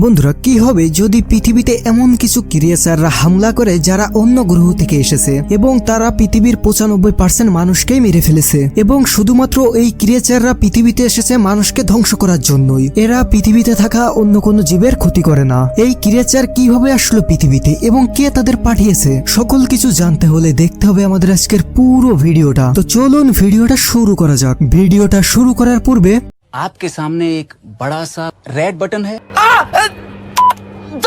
বন্ধুরা কি হবে যদি পৃথিবীতে এমন কিছু ক্রিয়েচাররা হামলা করে যারা অন্য গ্রহ থেকে এসেছে এবং তারা পৃথিবীর পঁচানব্বই পার্সেন্ট মানুষকেই মেরে ফেলেছে এবং শুধুমাত্র এই ক্রিয়েচাররা পৃথিবীতে এসেছে মানুষকে ধ্বংস করার জন্যই এরা পৃথিবীতে থাকা অন্য কোনো জীবের ক্ষতি করে না এই ক্রিয়েচার কিভাবে আসলো পৃথিবীতে এবং কে তাদের পাঠিয়েছে সকল কিছু জানতে হলে দেখতে হবে আমাদের আজকের পুরো ভিডিওটা তো চলুন ভিডিওটা শুরু করা যাক ভিডিওটা শুরু করার পূর্বে आपके सामने एक बड़ा सा रेड बटन है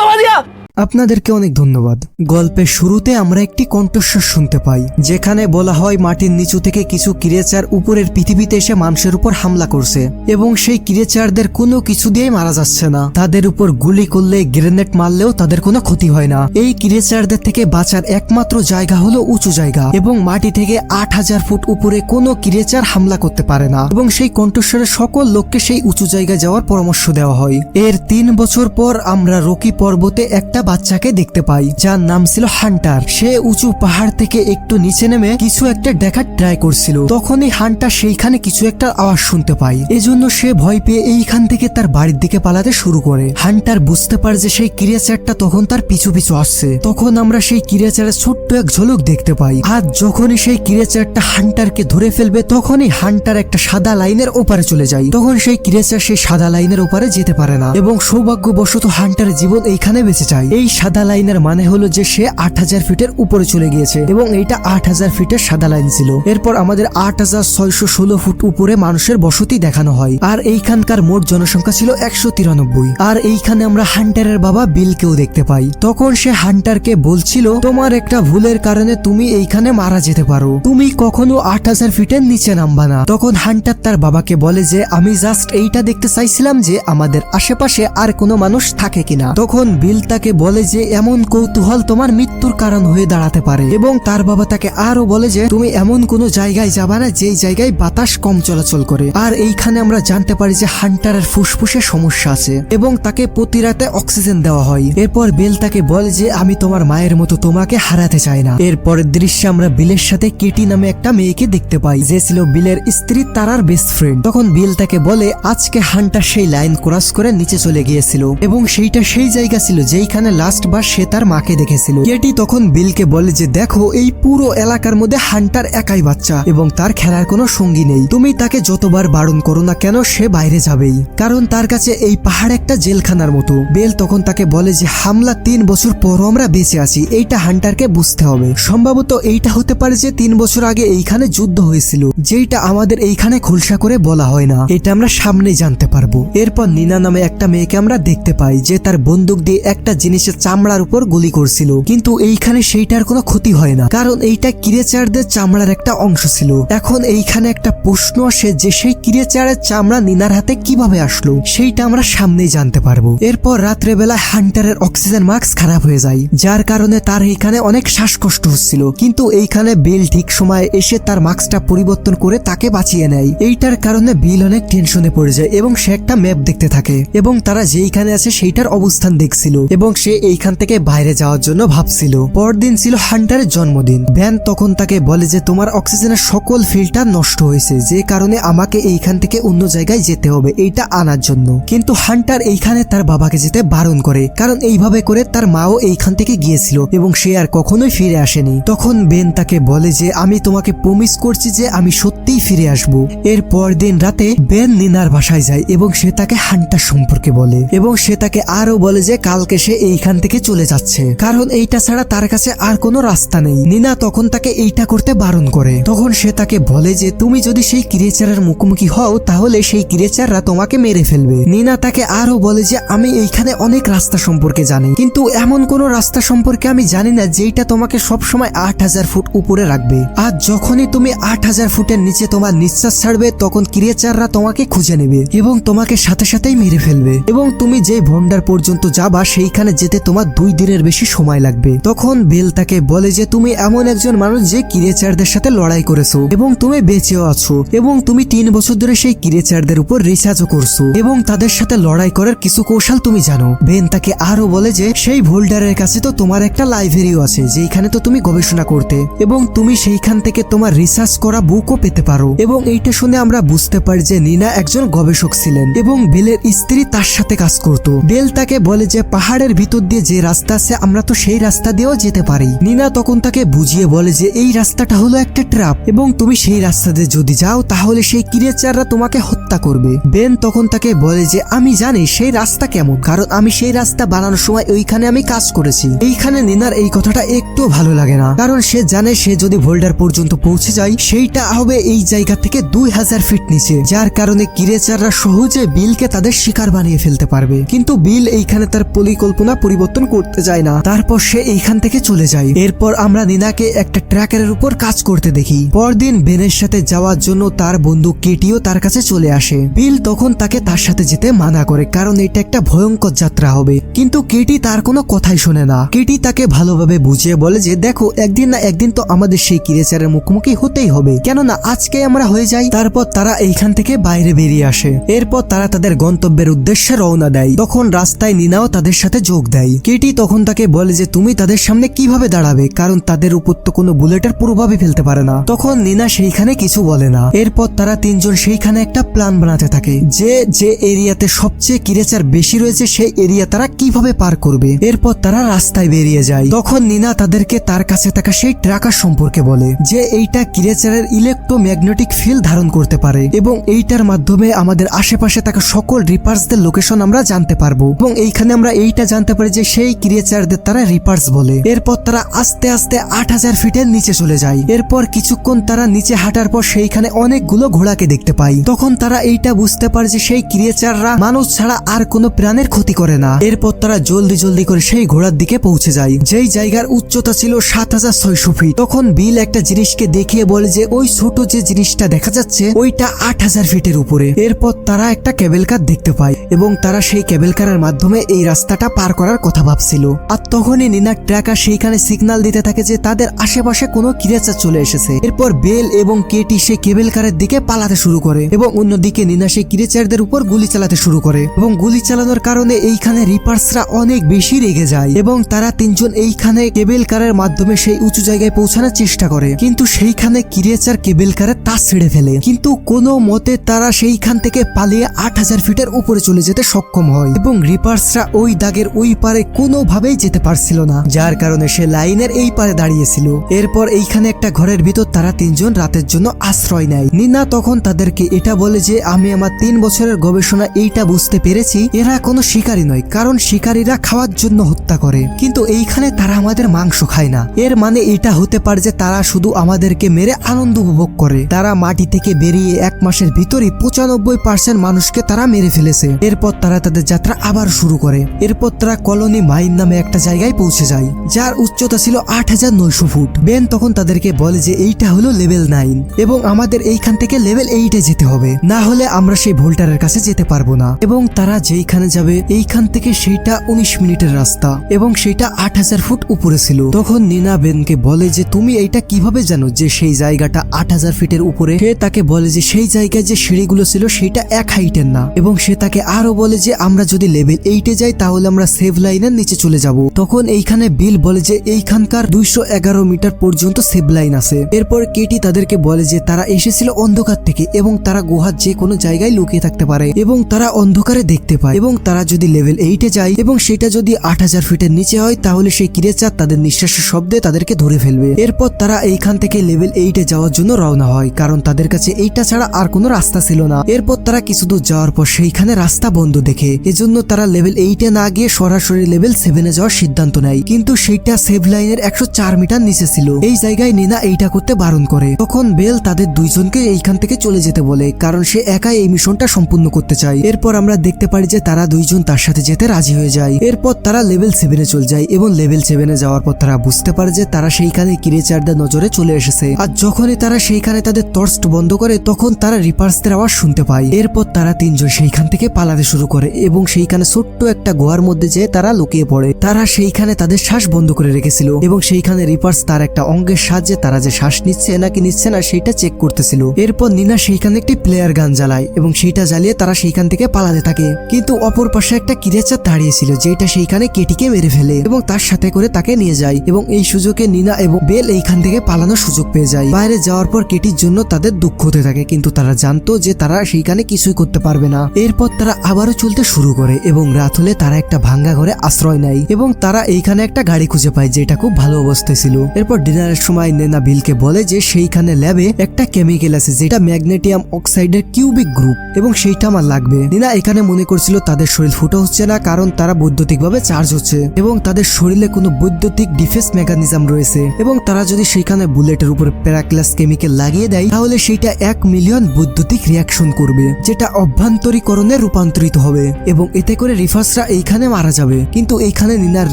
어디야? আপনাদেরকে অনেক ধন্যবাদ। গল্পের শুরুতে আমরা একটি কণ্ঠস্বর শুনতে পাই, যেখানে বলা হয় মাটির নিচু থেকে কিছু ক্রিয়েচার উপরের পৃথিবীতে এসে মানুষের উপর হামলা করছে এবং সেই ক্রিয়েচারদের কোনো কিছু দিয়েই মারা যাচ্ছে না। তাদের উপর গুলি করলে, গ্রেনেড মারলেও তাদের কোনো ক্ষতি হয় না। এই ক্রিয়েচারদের থেকে বাঁচার একমাত্র জায়গা হলো উঁচু জায়গা এবং মাটি থেকে আট হাজার ফুট উপরে কোনো ক্রিয়েচার হামলা করতে পারে না এবং সেই কণ্ঠস্বরের সকল লোককে সেই উঁচু জায়গায় যাওয়ার পরামর্শ দেওয়া হয়। এর তিন বছর পর আমরা রকি পর্বতে একটা বাচ্চাকে দেখতে পাই, যার নাম ছিল হান্টার। সে উঁচু পাহাড় থেকে একটু নিচে নেমে কিছু একটা দেখার ট্রাই করছিল। তখনই হান্টার সেইখানে কিছু একটা আওয়াজ শুনতে পাই। এজন্য সে ভয় পেয়ে এইখান থেকে তার বাড়ির দিকে পালাতে শুরু করে। হান্টার বুঝতে পারে যে সেই ক্রিয়েচারটা তখন তার পিছু পিছু আসছে। তখন আমরা সেই ক্রিয়েচারের ছোট্ট এক ঝলক দেখতে পাই। আর যখনই সেই ক্রিয়েচারটা হান্টারকে ধরে ফেলবে, তখনই হান্টার একটা সাদা লাইনের ওপারে চলে যায়। তখন সেই ক্রিয়েচার সেই সাদা লাইনের ওপারে যেতে পারে না। এবং সৌভাগ্যবশত হান্টারের জীবন এইখানে বেঁচে যায়। এই সাদা লাইনের মানে হলো যে সে আট হাজার ফিটের উপরে চলে গিয়েছে এবং এইটা আট হাজার ফিটের সাদা লাইন ছিল। এরপর আমাদের আট হাজার ছয়শো ষোলো ফুট উপরে মানুষের বসতি দেখানো হয়। আর এইখানকার মোট জনসংখ্যা ছিল একশো তিরানব্বই। আর এইখানে আমরা হান্টারের বাবা বিলকেও দেখতে পাই। তখন সে হান্টারকে বলছিল, তোমার একটা ভুলের কারণে তুমি এইখানে মারা যেতে পারো। তুমি কখনো আট হাজার ফিটের নিচে নামবা না। তখন হান্টার তার বাবাকে বলে যে, আমি জাস্ট এইটা দেখতে চাইছিলাম যে আমাদের আশেপাশে আর কোনো মানুষ থাকে কিনা। তখন বিল তাকে বলে যে, এমন কৌতূহল তোমার মৃত্যুর কারণ হয়ে দাঁড়াতে পারে। এবং তার বাবা তাকে আরও বলে যে, তুমি এমন কোনো জায়গায় যাবা না যেই জায়গায় বাতাস কম চলাচল করে। আর এইখানে আমরা জানতে পারি যে, হান্টারের ফুসফুসে সমস্যা আছে এবং তাকে প্রতি রাতে অক্সিজেন দেওয়া হয়। এরপর বেল তাকে বলে যে, আমি তোমার মায়ের মতো তোমাকে হারাতে চাই না। এরপরের দৃশ্যে আমরা বিলের সাথে কেটি নামে একটা মেয়েকে দেখতে পাই, যে ছিল বিলের স্ত্রী তারার বেস্ট ফ্রেন্ড তখন বিল তাকে বলে, আজকে হান্টার সেই লাইন ক্রস করে নিচে চলে গিয়েছিল এবং সেইটা সেই জায়গা ছিল যেইখানে লাস্ট বার সে তার মাকে দেখেছিল। কেটি তখন বিলকে বলে যে, দেখো, এই পুরো এলাকার মধ্যে হান্টার একাই বাচ্চা এবং তার খেলার কোনো সঙ্গী নেই। তুমি তাকে যতবার বারণ করো না কেন, সে বাইরে যাবেই। কারণ তার কাছে এই পাহাড় একটা জেলখানার মতো। বেল তখন তাকে বলে যে, হামলা তিন বছর পরও আমরা বেঁচে আছি। এইটা হান্টারকে বুঝতে হবে। সম্ভবত এইটা হতে পারে যে, তিন বছর আগে এইখানে যুদ্ধ হয়েছিল। যেইটা আমাদের এইখানে খোলসা করে বলা হয় না। এটা আমরা সামনে জানতে পারব। এরপর নিনা নামে একটা মেয়েকে আমরা দেখতে পাই, যে তার বন্দুক দিয়ে একটা জিনিসের চামড়ার উপর গুলি করছিল। কিন্তু এইখানে সেইটার কোনো ক্ষতি হয় না, কারণ এইটা ক্রিয়েচারদের চামড়ার একটা অংশ ছিল। এখন এইখানে একটা প্রশ্ন আসে যে সেই ক্রিয়েচারের চামড়া নিনার হাতে কীভাবে আসলো? সেইটা আমরা সামনেই জানতে পারব। এরপর রাত্রেবেলা হান্টারের অক্সিজেন মাস্ক খারাপ হয়ে যায়, যার কারণে তার এইখানে অনেক শ্বাসকষ্ট হচ্ছিল। কিন্তু এইখানে বিল ঠিক সময় এসে তার মাস্কটা পরিবর্তন করে তাকে বাঁচিয়ে নেয়। এইটার কারণে বিল অনেক টেনশনে পড়ে যায় এবং সে একটা ম্যাপ দেখতে থাকে। এবং তারা যেইখানে আছে সেইটার অবস্থান দেখছিল। এবং সে এইখান থেকে বাইরে যাওয়ার জন্য ভাবছিল। পরদিন ছিল হান্টারের জন্মদিন। ব্যান তখন তাকে বলে যে, তোমার অক্সিজেনের সকল ফিল্টার নষ্ট হয়েছে। যে কারণে আমাকে এইখান থেকে অন্য জায়গায় যেতে হবে। এইটা আনার জন্য। কিন্তু হান্টার এইখানে তার বাবাকে যেতে বারণ করে। কারণ এইভাবে করে তার মাও এইখান থেকে গিয়েছিল এবং সে আর কখনোই ফিরে আসেনি। তখন বেন তাকে বলে যে, আমি তোমাকে প্রমিস করছি যে, আমি সত্যিই ফিরে আসব। এর পরদিন রাতে বেন নিনার বাসায় যায় এবং সে তাকে হান্টার সম্পর্কে বলে। এবং সে তাকে আরও বলে যে, কালকে সে এইখান থেকে চলে যাচ্ছে। কারণ এইটা ছাড়া তার কাছে আর কোনো রাস্তা নেই। নিনা তখন তাকে এইটা করতে বারণ করে। তখন সে তাকে বলে যে, তুমি যদি সেই ক্রিয়েচারের মুখোমুখি হও, তাহলে সেই ক্রিয়েচাররা তোমাকে মেরে ফেলবে। নিনা তাকে আরও বলে যে, আমি এইখানে অনেক রাস্তা সম্পর্কে জানি। কিন্তু এমন কোনো রাস্তা সম্পর্কে আমি জানি না, যেইটা তোমাকে সবসময় আট হাজার ফুট উপরে রাখবে। আর যখনই তুমি আট হাজার ফুটের নিচে তোমার নিঃশ্বাস ছাড়বে, তখন ক্রিয়েচাররা তোমাকে খুঁজে নেবে এবং তোমাকে সাথে সাথেই মেরে ফেলবে। এবং তুমি যে ভন্ডার পর্যন্ত যাবা, সেইখানে যেতে তোমার দুই দিনের বেশি সময় লাগবে। তখন বেল তাকে বলে যে, তুমি এমন একজন মানুষ যে কিরেচারদের সাথে লড়াই করেছ এবং তুমি বেঁচেও আছো এবং তুমি তিন বছর ধরে সেই কিরেচারদের উপর রিসার্চও করছ এবং তাদের সাথে লড়াই করার কিছু কৌশল তুমি জানো। বেন তাকে আরও বলে যে, সেই ভোল্ডারের কাছে তো তোমার একটা লাইব্রেরিও আছে যেখানে তো তুমি গবেষণা করতে এবং তুমি সেইখান থেকে তোমার রিসার্চ করা বুকও পেতে পারো। এবং এইটা শুনে আমরা বুঝতে পারি যে, নিনা একজন গবেষক ছিলেন এবং বেলের স্ত্রী তার সাথে কাজ করত। বেল তাকে বলে যে, পাহাড়ের ভিতর দিয়ে যে রাস্তা আছে, আমরা তো সেই রাস্তা দিয়েও যেতে পারি। নিনা তখন তাকে বুঝিয়ে বলে যে, এই রাস্তাটা হলো একটা ট্র্যাপ এবং তুমি সেই রাস্তা দিয়ে যদি যাও, তাহলে সেই কিরেচাররা তোমাকে হত্যা করবে। বেন তখন তাকে বলে যে, আমি জানি সেই রাস্তা কেমন, কারণ আমি সেই রাস্তা বানানোর সময় ওইখানে আমি কাজ করেছি। এইখানে নিনার এই কথাটা একটু ভালো লাগে না, কারণ সে জানে সে যদি ভোল্ডার পর্যন্ত পৌঁছে যায়, সেইটা হবে এই জায়গা থেকে দুই হাজার ফিট নিচে, যার কারণে কিরেচাররা সহজে বিলকে তাদের শিকার বানিয়ে ফেলতে পারবে। কিন্তু বিল এইখানে তার পরিকল্পনা পরিবর্তন করতে যায় না। তারপর সে এইখান থেকে চলে যায়। এরপর আমরা নিনাকে একটা ট্র্যাকারের উপর কাজ করতে দেখি। পরদিন বেনের সাথে যাওয়ার জন্য তার বন্ধু কেটিও তার কাছে চলে আসে। বিল তখন তাকে তার সাথে যেতে মানা করে, কারণ এটা একটা ভয়ঙ্কর যাত্রা হবে। কিন্তু কেটি তার কোনো কথাই শোনে না। কেটি তাকে ভালোভাবে বুঝিয়ে বলে যে, দেখো, একদিন না একদিন তো আমাদের সেই কিরেচারের মুখোমুখি হতেই হবে। কেননা আজকে আমরা হয়ে যাই। তারপর তারা এইখান থেকে বাইরে বেরিয়ে আসে। এরপর তারা তাদের গন্তব্যের উদ্দেশ্যে রওনা দেয়। তখন রাস্তায় নিনাও তাদের সাথে যোগ দেয়। কেটি তখন তাকে বলে যে, তুমি তাদের সামনে কীভাবে দাঁড়াবে? কারণ তাদের উপর তো কোনো বুলেটের প্রভাবই ফেলতে পারে না। তখন নিনা সেইখানে কিছু বলে না। এরপর তারা তিনজন সেইখানে একটা প্ল্যান বানাতে থাকে। যে যে এরিয়াতে সবচেয়ে কিরেচার বেশি রয়েছে, সেই এরিয়া তারা কীভাবে পার করবে? এরপর তারা রাস্তায় বেরিয়ে যায়। তখন নিনা তাদেরকে তার কাছে থাকা সেই ট্রাকার সম্পর্কে বলে, যে এইটা কিরেচারের ইলেকট্রোম্যাগনেটিক ফিল্ড ধারণ করতে পারে এবং এইটার মাধ্যমে আমাদের আশেপাশে থাকা সকল রিপার্সদের লোকেশন আমরা জানতে পারব এবং এইখানে আমরা এইটা জানতে পারি যে সেই ক্রিয়েচারদের তারা রিপার্স বলে। এরপর তারা আস্তে আস্তে আট হাজার ফিটের নিচে চলে যায়। এরপর কিছুক্ষণ তারা নিচে হাঁটার পর সেইখানে অনেকগুলো ঘোড়াকে দেখতে পায়। তখন তারা এইটা বুঝতে পারে যে সেই ক্রিয়েচাররা মানুষ ছাড়া আর কোনো প্রাণের ক্ষতি করে না। এরপর তারা জলদি জলদি করে সেই ঘোড়ার দিকে পৌঁছে যায়। যেই জায়গার উচ্চতা ছিল সাত হাজার ছয়শো ফিট। তখন বিল একটা জিনিসকে দেখিয়ে বলে যে ওই ছোট যে জিনিসটা দেখা যাচ্ছে, ওইটা আট হাজার ফিটের উপরে। এরপর তারা একটা কেবল কার দেখতে পায় এবং তারা সেই কেবল কারের মাধ্যমে এই রাস্তাটা পার করার কথা ভাবছিল। আর তখনই নিনার ট্র্যাকার সেইখানে সিগন্যাল দিতে থাকে যে তাদের আশেপাশে কোনো ক্রিয়েচার চলে এসেছে। এরপর বেল এবং কেটি সেই কেবল কারের দিকে পালাতে শুরু করে এবং অন্যদিকে নিনা সেই ক্রিয়েচারদের উপর গুলি চালাতে শুরু করে এবং গুলি চালানোর কারণে এইখানে রিপার্সরা অনেক বেশি রেগে যায় এবং তারা তিনজন এইখানে কেবল কারের মাধ্যমে সেই উঁচু জায়গায় পৌঁছানোর চেষ্টা করে। কিন্তু সেইখানে ক্রিয়েচার কেবল কারের তাস ছেড়ে ফেলে। কিন্তু কোনো মতে তারা সেইখান থেকে পালিয়ে আট হাজার ফিটের উপরে চলে যেতে সক্ষম হয় এবং রিপার্সরা ওই দাগের ওই পারে কোনোভাবেই যেতে পারছিল না, যার কারণে সে লাইনের এই পারে দাঁড়িয়েছিল। এরপর এইখানে একটা ঘরের ভিতর তারা তিনজন রাতের জন্য আশ্রয় নেয়। নিনা তখন তাদেরকে এটা বলে যে, আমি আমার তিন বছরের গবেষণা এইটা বুঝতে পেরেছি, এরা কোনো শিকারী নয়, কারণ শিকারীরা খাওয়ার জন্য হত্যা করে। কিন্তু এইখানে তারা আমাদের মাংস খায় না। এর মানে এটা হতে পারে যে, তারা শুধু আমাদেরকে মেরে আনন্দ উপভোগ করে। তারা মাটি থেকে বেরিয়ে এক মাসের ভিতরেই পঁচানব্বই পার্সেন্ট মানুষকে তারা মেরে ফেলেছে। এরপর তারা তাদের যাত্রা আবার শুরু করে। এরপর তারা কলোনি মাইন নামে একটা জায়গায় পৌঁছে যায়, যার উচ্চতা ছিল আট হাজার নয়শো ফুট। বেন তখন তাদেরকে বলে যে, এইটা হলো লেভেল নাইন এবং আমাদের এইখান থেকে লেভেল এইটে যেতে হবে। না হলে আমরা সেই ভোল্টারের কাছে যেতে পারব না। এবং তারা যেইখানে যাবে, এইখান থেকে সেইটা উনিশ মিনিটের রাস্তা এবং সেইটা আট হাজার ফুট উপরে ছিল। তখন নিনা বেনকে বলে যে, তুমি এইটা কীভাবে জানো যে সেই জায়গাটা আট হাজার ফিটের উপরে? সে তাকে বলে যে, সেই জায়গায় যে সিঁড়িগুলো ছিল, সেটা এক হাইটের না। এবং সে তাকে আরও বলে যে, আমরা যদি লেভেল এইটে যাই, তাহলে আমরা সেভ লাইনের নিচে চলে যাব। তখন এইখানে বিল বলে যে এইখানকার দুইশো এগারো মিটার পর্যন্ত সেভ লাইন আছে। এরপর কেটি তাদেরকে বলে যে তারা এসেছিল অন্ধকার থেকে এবং তারা গুহার যে কোনো জায়গায় লুকিয়ে থাকতে পারে এবং তারা অন্ধকারে দেখতে পায় এবং তারা যদি লেভেল এইটে যায় এবং সেটা যদি আট হাজার ফিটের নিচে হয়, তাহলে সেই কিরেচার তাদের নিঃশ্বাসের শব্দে তাদেরকে ধরে ফেলবে। এরপর তারা এইখান থেকে লেভেল এইটে যাওয়ার জন্য রওনা হয়, কারণ তাদের কাছে এইটা ছাড়া আর কোনো রাস্তা ছিল না। এরপর তারা কিছু দূর যাওয়ার পর সেইখানে রাস্তা বন্ধ দেখে। এজন্য তারা লেভেল এইটে না গিয়ে সরাসরি লেভেল সেভেনে যাওয়ার সিদ্ধান্ত নেয়। কিন্তু সেইটা সেভ লাইনের একশো চার মিটার নিচে ছিল। এই জায়গায় নিনা এইটা করতে বারণ করে। তখন বেল তাদের দুইজনকে এইখান থেকে চলে যেতে বলে, কারণ সে একাই এই মিশনটা সম্পূর্ণ করতে চায়। এরপর আমরা দেখতে পারি যে তারা দুইজন তার সাথে যেতে রাজি হয়ে যায়। এরপর তারা লেভেল সেভেনে চলে যায় এবং লেভেল সেভেনে যাওয়ার পর তারা বুঝতে পারে যে তারা সেইখানে কিরেচারদের নজরে চলে এসেছে। আর যখনই তারা সেইখানে তাদের টর্চ বন্ধ করে, তখন তারা রিপার্সদের আওয়াজ শুনতে পায়। এরপর তারা তিনজন সেইখান থেকে পালাতে শুরু করে এবং সেইখানে ছোট্ট একটা গোয়ার মধ্যে যে তারা লুকিয়ে পড়ে। তারা সেইখানে তাদের শ্বাস বন্ধ করে রেখেছিল এবং সেইখানে রিপার্স তার একটা অঙ্গের সাহায্যে তারা যে শ্বাস নিচ্ছে নাকি নিচ্ছে না সেটা চেক করতেছিল। এরপর নিনা সেইখানে একটি প্লেয়ার গান জ্বালায় এবং সেইটা জ্বালিয়ে তারা সেইখান থেকে পালাতে থাকে। কিন্তু অপর পাশে একটা কিরেচার দাঁড়িয়েছিল যেটা সেইখানে কেটিকে মেরে ফেলে এবং তার সাথে করে তাকে নিয়ে যায় এবং এই সুযোগে নিনা এবং বেল এইখান থেকে পালানোর সুযোগ পেয়ে যায়। বাইরে যাওয়ার পর কেটির জন্য তাদের দুঃখ হতে থাকে কিন্তু তারা জানতো যে তারা সেইখানে কিছুই করতে পারবে না। এরপর তারা আবারও চলতে শুরু করে এবং রাত হলে তারা একটা ভাঙ্গা আশ্রয় নেয় এবং তারা এইখানে একটা গাড়ি খুঁজে পায় যেটা খুব ভালো অবস্থায় ছিল। এরপর ডিনারের সময় নেনা বিলকে বলে যে সেইখানে ল্যাবে একটা কেমিক্যাল আছে যেটা ম্যাগনেটিয়াম অক্সাইডের কিউবিক গ্রুপ এবং সেইটা আমার লাগবে। নিনা এখানে মনে করছিল তাদের শরীর ফুটো হচ্ছে না কারণ তারা বৈদ্যুতিক ভাবে চার্জ হচ্ছে এবং তাদের শরীরে কোনো বৈদ্যুতিক ডিফেন্স মেকানিজম রয়েছে এবং তারা যদি সেইখানে বুলেটের উপর প্যারাক্লাস কেমিক্যাল লাগিয়ে দেয়, তাহলে সেইটা এক মিলিয়ন বৈদ্যুতিক রিয়াকশন করবে, যেটা অভ্যন্তরীকরণে রূপান্তরিত হবে এবং এতে করে রিফার্সরা এইখানে মারা যাবে। কিন্তু এইখানে নিনার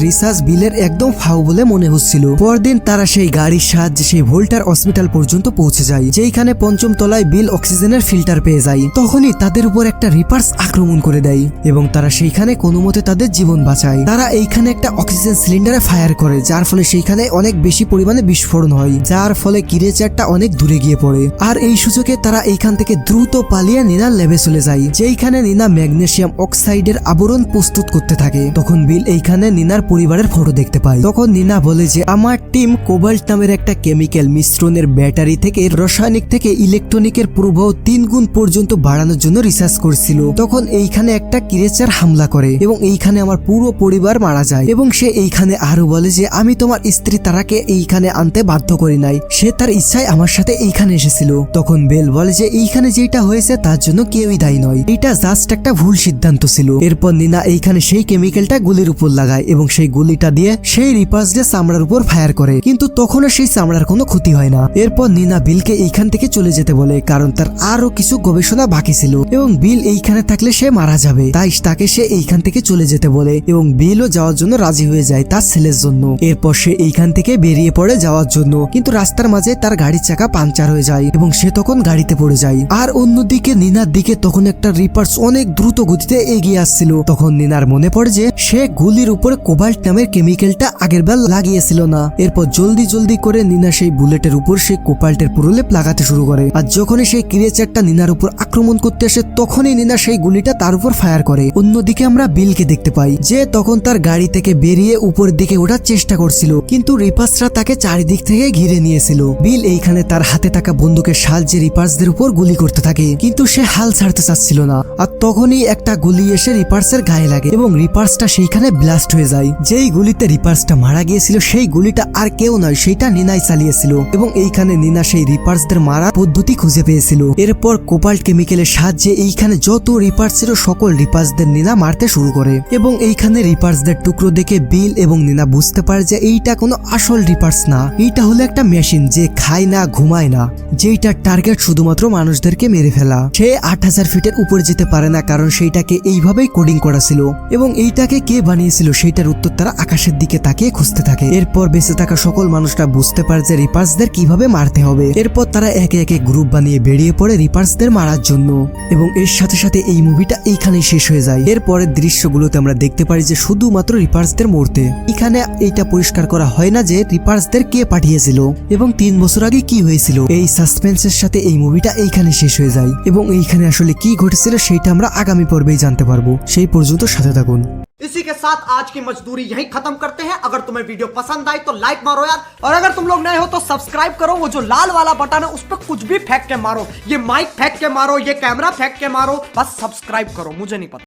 রিসার্চ বিলের একদম ফাউ বলে মনে হচ্ছিল। পরদিন তারা সেই গাড়ির সাহায্যে সেই ভোল্টার হসপিটাল পর্যন্ত পৌঁছে যায়, যেইখানে পঞ্চম তলায় বিল অক্সিজেনের ফিল্টার পেয়ে যায়। তখনই তাদের উপর একটা রিপার্স আক্রমণ করে দেয় এবং তারা সেইখানে কোনো মতে তাদের জীবন বাঁচায়। তারা এইখানে একটা অক্সিজেন সিলিন্ডারে ফায়ার করে, যার ফলে সেইখানে অনেক বেশি পরিমাণে বিস্ফোরণ হয়, যার ফলে কিরেচারটা অনেক দূরে গিয়ে পড়ে। আর এই সুযোগে তারা এইখান থেকে দ্রুত পালিয়ে নিনার ল্যাবে চলে যায়, যেইখানে নিনা ম্যাগনেসিয়াম অক্সাইডের আবরণ প্রস্তুত করতে থাকে। তখন বিল এইখানে নিনার পরিবারের ফটো দেখতে পায় তখন নিনা বলে যে, আমার টিম কোবাল্ট নামের একটা কেমিক্যাল মিশ্রণের ব্যাটারি থেকে রাসায়নিক থেকে ইলেকট্রনিকের প্রভাব তিন গুণ পর্যন্ত বাড়ানোর জন্য রিসার্চ করছিল। তখন এইখানে একটা কিরেচার হামলা করে এবং এইখানে আমার পুরো পরিবার মারা যায় এবং সে এইখানে আরও বলে যে, আমি তোমার স্ত্রী তারাকে এইখানে আনতে বাধ্য করি নাই। সে তার ইচ্ছায় আমার সাথে এইখানে এসেছিল। তখন বেল বলে যে, এইখানে যেটা হয়েছে তার জন্য কেউই দায়ী নয়। এটা জাস্ট একটা ভুল সিদ্ধান্ত ছিল। এরপর নিনা এইখানে সেই কেমিক্যালটা গুলির উপর লাগায় এবং সেই গুলিটা দিয়ে সেই রিপার্সডে চামড়ার উপর ফায়ার করে, কিন্তু তখনও সেই চামড়ার কোনো ক্ষতি হয় না। এরপর নিনা বিলকে এইখান থেকে চলে যেতে বলে, কারণ তার আরও কিছু গবেষণা বাকি ছিল এবং বিল এইখানে থাকলে সে মারা যাবে। তাই তাকে সে এইখান থেকে চলে যেতে বলে এবং বিলও যাওয়ার জন্য রাজি হয়ে যায় তার ছেলের জন্য। এরপর সে এইখান থেকে বেরিয়ে পড়ে যাওয়ার জন্য, কিন্তু রাস্তার মাঝে তার গাড়ির চাকা পাঞ্চার হয়ে যায় এবং সে তখন গাড়িতে পড়ে যায়। আর অন্যদিকে নিনার দিকে তখন একটা রিপার্স অনেক দ্রুত গতিতে এগিয়ে আসছিল। তখন নিনার মনে পড়ে যে সে গুলির উপরে কোবাল্ট নামের কেমিক্যালটা আগের বার লাগিয়েছিল না। এরপর জলদি জলদি করে নিনা সেই বুলেটের উপর সেই কোপাল্টের প্রলেপ লাগাতে শুরু করে। আর যখনই সেই ক্রিয়েচারটা নিনার উপর আক্রমণ করতে আসে, তখনই নিনা সেই গুলিটা তার উপর ফায়ার করে। অন্যদিকে আমরা বিলকে দেখতে পাই, যে তখন তার গাড়ি থেকে বেরিয়ে উপরের দিকে ওঠার চেষ্টা করছিল, কিন্তু রিপার্সরা তাকে চারিদিক থেকে ঘিরে নিয়েছিল। বিল এইখানে তার হাতে থাকা বন্দুকের সাহায্যে রিপার্সদের উপর গুলি করতে থাকে, কিন্তু সে হাল ছাড়তে চাচ্ছিল না। আর তখনই একটা গুলি এসে রিপার্সের গায়ে লাগে, এবং রিপার্সটা সেইখানে ব্লাস্ট হয়ে যায়। যেই গুলিতে রিপার্সটা মারা গিয়েছিল, সেই গুলিটা আর কেউ নয়, সেইটা নিনাই চালিয়েছিল এবং এইখানে নিনা সেই রিপার্সদের মারা পদ্ধতি খুঁজে পেয়েছিল। এরপর কোপাল্ট কেমিক্যালের সাহায্যে এইখানে যত রিপার্স ছিল, সকল রিপার্সদের নিনা মারতে শুরু করে এবং এইখানে রিপার্সদের টুকরো দেখে বিল এবং নিনা বুঝতে পারে যে এইটা কোনো আসল রিপার্স না। এইটা হলো একটা মেশিন যে খায় না, ঘুমায় না যেইটার টার্গেট শুধুমাত্র মানুষদেরকে মেরে ফেলা। সে আট হাজার ফিটের উপর যেতে পারে না, কারণ সেইটাকে এইভাবেই কোডিং করা ছিল এবং এইটাকে কে বানিয়েছিল সেটার উত্তর তারা আকাশের দিকে তাকিয়ে খুঁজতে থাকে। এরপর বেঁচে থাকা সকল মানুষরা বুঝতে পারে যে রিপার্সদের কীভাবে মারতে হবে। এরপর তারা একে একে গ্রুপ বানিয়ে বেরিয়ে পড়ে রিপার্সদের মারার জন্য। এবং এর সাথে সাথে এই মুভিটা এইখানেই শেষ হয়ে যায়। এরপরের দৃশ্যগুলোতে আমরা দেখতে পারি যে শুধুমাত্র রিপার্সদের মরতে। এখানে এইটা পরিষ্কার করা হয় না যে রিপার্সদের কে পাঠিয়েছিল এবং তিন বছর আগে কি হয়েছিল। এই সাসপেন্সের সাথে এই মুভিটা এইখানে শেষ হয়ে যায়। এবং এইখানে আসলে কি ঘটেছিল সেইটা আমরা আগামী পর্বেই জানতে পারব। সেই পর্যন্ত সাথে থাকুন। इसी के साथ आज की मजदूरी यही खत्म करते हैं। अगर तुम्हें वीडियो पसंद आई तो लाइक मारो यार। और अगर तुम लोग नए हो तो सब्सक्राइब करो। वो जो लाल वाला बटन है, उस पर कुछ भी फेंक के मारो। ये माइक फेंक के मारो, ये कैमरा फेंक के मारो। बस सब्सक्राइब करो, मुझे नहीं पता।